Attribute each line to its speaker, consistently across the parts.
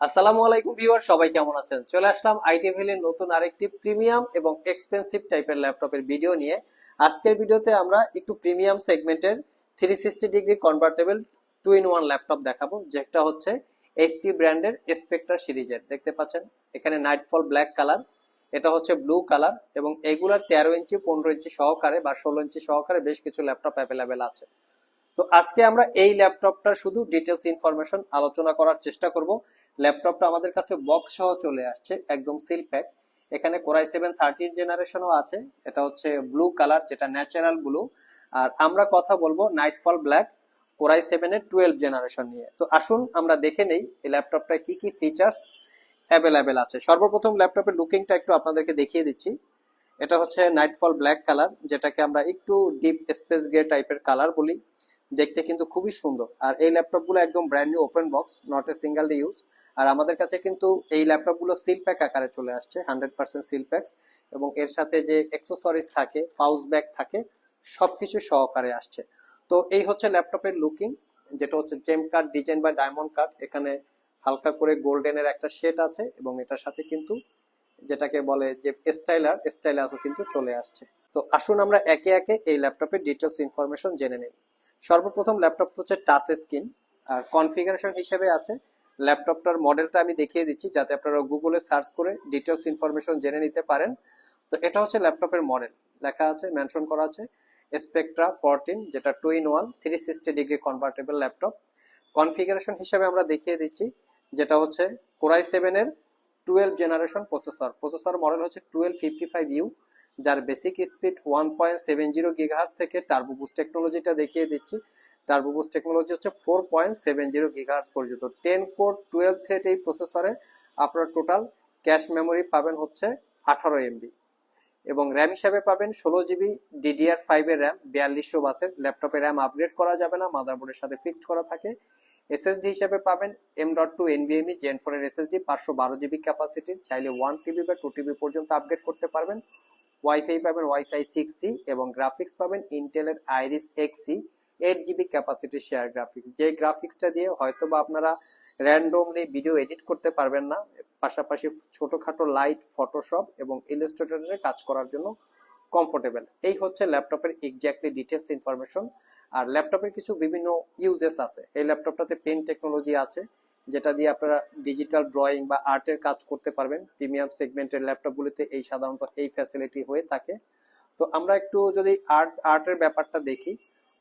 Speaker 1: আসসালামু আলাইকুম ভিউয়ার, সবাই কেমন আছেন? চলে আসলাম আইটি ভ্যালির নতুন আরেকটি প্রিমিয়াম এবং এক্সপেন্সিভ টাইপের ল্যাপটপের ভিডিও নিয়ে। আজকের ভিডিওতে আমরা একটু প্রিমিয়াম সেগমেন্টের three sixty degree convertible two in one laptop দেখাবো, যেটা হচ্ছে এইচপি ব্র্যান্ডের স্পেকট্রা সিরিজের। দেখতে পাচ্ছেন, এখানে নাইটফল ব্ল্যাক কালার এটা হচ্ছে ব্লু কালার এবং এগুলার তেরো ইঞ্চি, পনেরো ইঞ্চি সহকারে বা ষোলো ইঞ্চি সহকারে বেশ কিছু ল্যাপটপ অ্যাভেলেবেল আছে। তো আজকে আমরা এই ল্যাপটপটার শুধু ডিটেলস ইনফরমেশন আলোচনা করার চেষ্টা করব। ল্যাপটপটা আমাদের কাছে বক্স সহ চলে আসছে, একদম সিল প্যাক এখানে কোরাই সেভেন থার্টিন জেনারেশনও আছে। এটা হচ্ছে ব্লু কালার যেটা ন্যাচারাল ব্লু আর আমরা কথা বলব নাইটফল ব্ল্যাক কোরাই সেভেনের টুয়েলভ জেনারেশন নিয়ে। তো আসুন আমরা দেখে নেই এই ল্যাপটপটায় কি কি ফিচার্স অ্যাভেলেবেল আছে। সর্বপ্রথম ল্যাপটপের লুকিংটা একটু আপনাদেরকে দেখিয়ে দিচ্ছি। এটা হচ্ছে নাইটফল ব্ল্যাক কালার যেটাকে আমরা একটু ডিপ স্পেস গ্রে টাইপের কালার বলি। দেখতে কিন্তু খুবই সুন্দর। আর এই ল্যাপটপগুলো একদম brand new open box not a single use আর আমাদের কাছে কিন্তু এই ল্যাপটপগুলো সিল প্যাক আকারে চলে আসছে, হান্ড্রেড পার্সেন্ট সিল প্যাকস, এবং এর সাথে যে অ্যাক্সেসরিজ থাকে পাউচ ব্যাগ থাকে, সবকিছু সহকারে আসছে। তো এই হচ্ছে ল্যাপটপের লুকিং যেটা হচ্ছে জেম কার্ড ডিজাইন বা ডায়মন্ড কার্ড এখানে হালকা করে গোল্ডেনের একটা শেড আছে, এবং এটার সাথে কিন্তু যেটাকে বলে যে স্টাইলার স্টাইলাসও কিন্তু চলে আসছে। তো আসুন আমরা একে একে এই ল্যাপটপের ডিটেলস ইনফরমেশন জেনে নেই। সর্বপ্রথম ল্যাপটপ হচ্ছে টাচ স্ক্রিন আর কনফিগারেশন হিসেবে আছে ল্যাপটপটার মডেলটা আমি দেখিয়ে দিচ্ছি যাতে আপনারা গুগলে সার্চ করে ডিটেলস ইনফরমেশন জেনে নিতে পারেন। তো এটা হচ্ছে ল্যাপটপের মডেল। লেখা আছে মেনশন করা আছে স্পেকট্রা ফোরটিন যেটা two in one three sixty degree convertible laptop. Configuration হিসেবে আমরা দেখিয়ে দিচ্ছি, যেটা হচ্ছে কোরাই সেভেনের twelve generation processor processor model হচ্ছে টুয়েলভ ফিফটি ফাইভ ইউ যার basic speed one point seven zero gigahertz থেকে টার্বো বুস্ট টেকনোলজিটা দেখিয়ে দিচ্ছি। টার্বো বুস্ট টেকনোলজি হচ্ছে four point seven zero gigahertz পর্যন্ত। টেন কোর টুয়েলভ থ্রেড এই প্রসেসরে আপনার টোটাল ক্যাশ মেমোরি পাবেন হচ্ছে আঠারো এমবি এবং র্যাম হিসাবে পাবেন ষোলো জিবি ডিডিআর ফাইভের র্যাম বিয়াল্লিশশো বাসের ল্যাপটপে র্যাম আপগ্রেড করা যাবে না মাদারবোর্ডের সাথে ফিক্সড করা থাকে। এসএসডি হিসাবে পাবেন এম ডট টু এনবিএমই জেন ফোর এর এসএসডি পাঁচশো বারো জিবি ক্যাপাসিটির চাইলে ওয়ান টিবি বা টু টিবি পর্যন্ত আপগ্রেড করতে পারবেন। ওয়াইফাই পাবেন ওয়াইফাই সিক্স সি এবং গ্রাফিক্স পাবেন ইন্টেলের Iris Xe eight GB capacity share graphics যে গ্রাফিক্সটা দিয়ে হয়তো বা আপনারা র্যান্ডমলি ভিডিও এডিট করতে পারবেন না, পাশাপাশি ছোটোখাটো লাইট ফটোশপ এবং ইলাস্ট্রেটরে কাজ করার জন্য কমফোর্টেবল এই হচ্ছে ল্যাপটপের এক্স্যাক্টলি ডিটেলস ইনফরমেশন আর ল্যাপটপের কিছু বিভিন্ন ইউজেস আছে। এই ল্যাপটপটাতে পেন টেকনোলজি আছে, যেটা দিয়ে আপনারা ডিজিটাল ড্রয়িং বা আর্টের কাজ করতে পারবেন। প্রিমিয়াম সেগমেন্টের ল্যাপটপগুলিতে এই সাধারণত এই ফ্যাসিলিটি হয়ে থাকে। তো আমরা একটু যদি আর্ট আর্টের ব্যাপারটা দেখি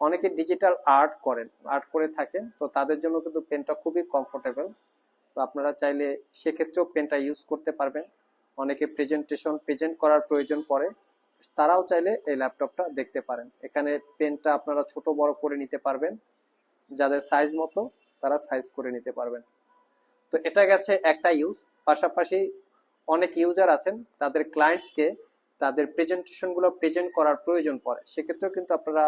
Speaker 1: অনেকে ডিজিটাল আর্ট করেন আর্ট করে থাকেন, তো তাদের জন্য কিন্তু পেনটা খুবই কমফোর্টেবল তো আপনারা চাইলে সেক্ষেত্রেও পেনটা ইউজ করতে পারবেন। অনেকে প্রেজেন্টেশন প্রেজেন্ট করার প্রয়োজন পড়ে। তারাও চাইলে এই ল্যাপটপটা দেখতে পারেন। এখানে পেনটা আপনারা ছোট, বড় করে নিতে পারবেন। যাদের সাইজ মতো, তারা সাইজ করে নিতে পারবেন। তো এটা গেছে একটা ইউজ পাশাপাশি অনেক ইউজার আছেন, তাদের ক্লায়েন্টসকে তাদের প্রেজেন্টেশনগুলো প্রেজেন্ট করার প্রয়োজন পড়ে। সেক্ষেত্রেও কিন্তু আপনারা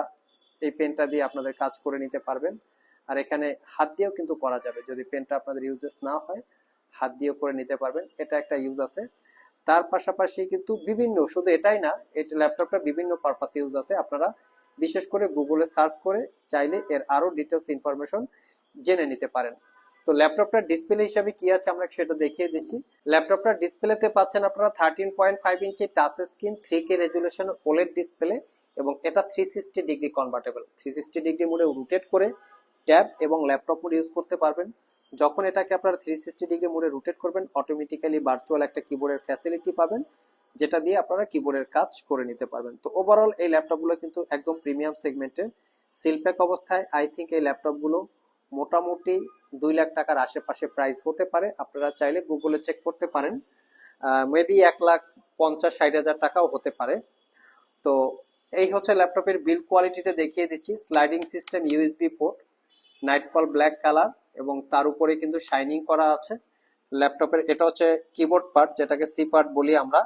Speaker 1: এই পেনটা দিয়ে আপনাদের কাজ করে নিতে পারবেন। আর এখানে হাত দিয়েও কিন্তু করা যাবে। যদি পেনটা আপনাদের ইউজেস না হয়, হাত দিয়েও করে নিতে পারবেন। এটা একটা ইউজ আছে। তার পাশাপাশি কিন্তু বিভিন্ন, শুধু এটাই না এটা ল্যাপটপটা বিভিন্ন পারপাস ইউজ আছে। আপনারা বিশেষ করে গুগলে সার্চ করে চাইলে এর আরও ডিটেলস ইনফরমেশন জেনে নিতে পারেন। তো ল্যাপটপটার ডিসপ্লে হিসাবে কি আছে আমরা সেটা দেখিয়ে দিচ্ছি। ল্যাপটপটার ডিসপ্লেতে পাচ্ছেন আপনারা thirteen point five inch touch screen three K resolution OLED display এবং এটা three sixty degree convertible three sixty degree মোডে রোটেট করে ট্যাব এবং ল্যাপটপ মোড ইউজ করতে পারবেন। যখন এটাকে আপনারা থ্রি সিক্সটি ডিগ্রি মোডে রোটেট করবেন অটোমেটিক্যালি ভার্চুয়াল একটা কিবোর্ডের ফ্যাসিলিটি পাবেন, যেটা দিয়ে আপনারা কিবোর্ডের কাজ করে নিতে পারবেন। তো ওভারঅল এই ল্যাপটপগুলো কিন্তু একদম প্রিমিয়াম সেগমেন্টের সিলপ্যাক অবস্থায় আই থিঙ্ক এই ল্যাপটপগুলো মোটামুটি দুই লাখ টাকার আশেপাশে প্রাইস হতে পারে। আপনারা চাইলে গুগলে চেক করতে পারেন। মেবি এক লাখ পঞ্চাশ, ষাট হাজার টাকাও হতে পারে। তো এই হচ্ছে ল্যাপটপের বিল্ড কোয়ালিটিটা দেখিয়ে দিচ্ছি। Sliding system USB port nightfall black colour এবং তার উপরে কিন্তু শাইনিং করা আছে। ল্যাপটপের এটা হচ্ছে কিবোর্ড পার্ট যেটাকে সি পার্ট বলি আমরা।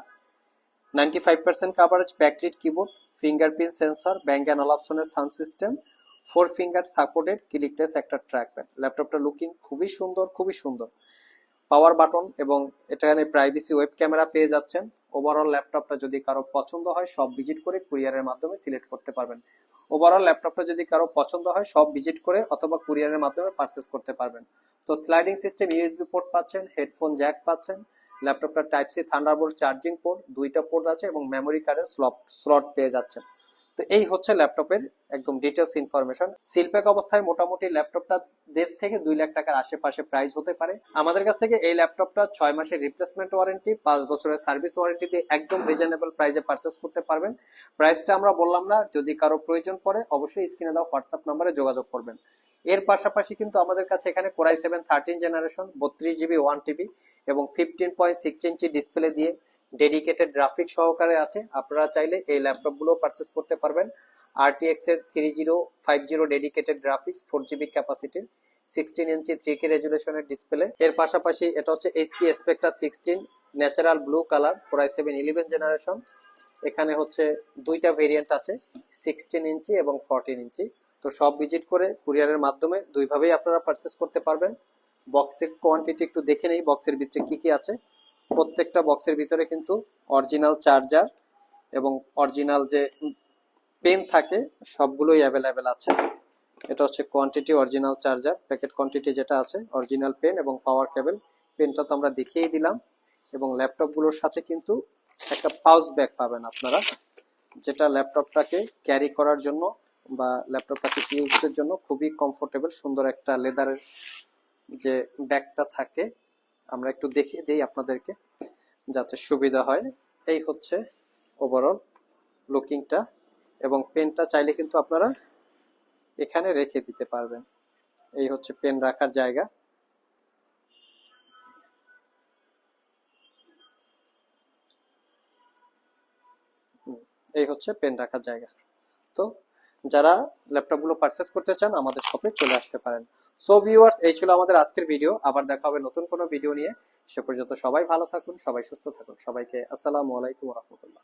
Speaker 1: Ninety five percent coverage backlit keyboard fingerprint sensor bank and অপশনের sound system four finger supported clickless একটা ট্র্যাকপ্যাড ল্যাপটপটা লুকিং খুবই সুন্দর খুবই সুন্দর। পাওয়ার বাটন এবং এখানে প্রাইভেসি ওয়েব ক্যামেরা পেয়ে যাচ্ছেন। ওভারঅল ল্যাপটপটা যদি কারও পছন্দ হয়, সব ভিজিট করে কুরিয়ারের মাধ্যমে সিলেক্ট করতে পারবেন। ওভারঅল ল্যাপটপটা যদি কারও পছন্দ হয়, সব ভিজিট করে অথবা কুরিয়ারের মাধ্যমে পারচেস করতে পারবেন। তো স্লাইডিং সিস্টেম ইউএসবি পোর্ট পাচ্ছেন হেডফোন জ্যাক পাচ্ছেন ল্যাপটপটা type C Thunderbolt charging port দুইটা পোর্ট আছে এবং মেমোরি কার্ডের স্লট স্লট পেয়ে যাচ্ছেন। তো এই হচ্ছে ল্যাপটপের একদম ডিটেলস ইনফরমেশন সিলপ্যাক অবস্থায় মোটামুটি ল্যাপটপটা দেড় থেকে দুই লাখ টাকার আশেপাশে প্রাইস হতে পারে। আমাদের কাছ থেকে এই ল্যাপটপটা ছয় মাসের রিপ্লেসমেন্ট ওয়ারেন্টি পাঁচ বছরের সার্ভিস ওয়ারেন্টি দিয়ে একদম রিজনেবল প্রাইসে পারচেস করতে পারবেন। প্রাইসটা আমরা বললাম না, যদি কারও প্রয়োজন পড়ে, অবশ্যই স্ক্রিনে দেওয়া হোয়াটসঅ্যাপ নাম্বারে যোগাযোগ করবেন। এর পাশাপাশি কিন্তু আমাদের কাছে এখানে core i seven thirteen generation বত্রিশ জিবি ওয়ান টিবি এবং fifteen point six inch display দিয়ে ডেডিকেটেড গ্রাফিক সহকারে আছে। আপনারা চাইলে এই ল্যাপটপগুলো পারচেস করতে পারবেন। আরটিএক্স এর three zero five zero dedicated graphics four GB ক্যাপাসিটির sixteen inch three K রেজুলেশনের ডিসপ্লে এর পাশাপাশি এটা হচ্ছে HP Spectre sixteen natural blue colour core i seven eleven generation এখানে হচ্ছে দুইটা ভেরিয়েন্ট আছে সিক্সটিন ইঞ্চি এবং ফোরটিন ইঞ্চি তো সব ভিজিট করে কুরিয়ারের মাধ্যমে দুইভাবেই আপনারা পারচেস করতে পারবেন। বক্সের কোয়ান্টিটি একটু দেখে নেই বক্সের ভিতরে কি কি আছে। প্রত্যেকটা বক্সের ভিতরে কিন্তু অরিজিনাল চার্জার এবং অরিজিনাল যে পেন থাকে, সবগুলোই অ্যাভেলেবেল আছে। এটা হচ্ছে quantity original charger packet quantity যেটা আছে অরিজিনাল পেন এবং পাওয়ার কেবল পেনটা তো আমরা দেখিয়েই দিলাম এবং ল্যাপটপগুলোর সাথে কিন্তু একটা পাউচ ব্যাগ পাবেন আপনারা, যেটা ল্যাপটপটাকে ক্যারি করার জন্য বা ল্যাপটপটাকে ইউজের জন্য খুবই কমফোর্টেবল সুন্দর একটা লেদারের যে ব্যাগটা থাকে আমরা একটু দেখিয়ে দিই আপনাদেরকে, যাতে সুবিধা হয়। এই হচ্ছে ওভারঅল লুকিংটা এবং পেনটা চাইলে কিন্তু আপনারা এখানে রেখে দিতে পারবেন। এই হচ্ছে পেন রাখার জায়গা। এই হচ্ছে পেন রাখার জায়গা। তো যারা ল্যাপটপগুলো পারচেস করতে চান, আমাদের শপে চলে আসতে পারেন। সো ভিউয়ার্স এই ছিল আমাদের আজকের ভিডিও আবার দেখা হবে নতুন কোনো ভিডিও নিয়ে। সে পর্যন্ত সবাই ভালো থাকুন, সবাই সুস্থ থাকুন। সবাইকে আসসালামু আলাইকুম রহমতুল্লাহ।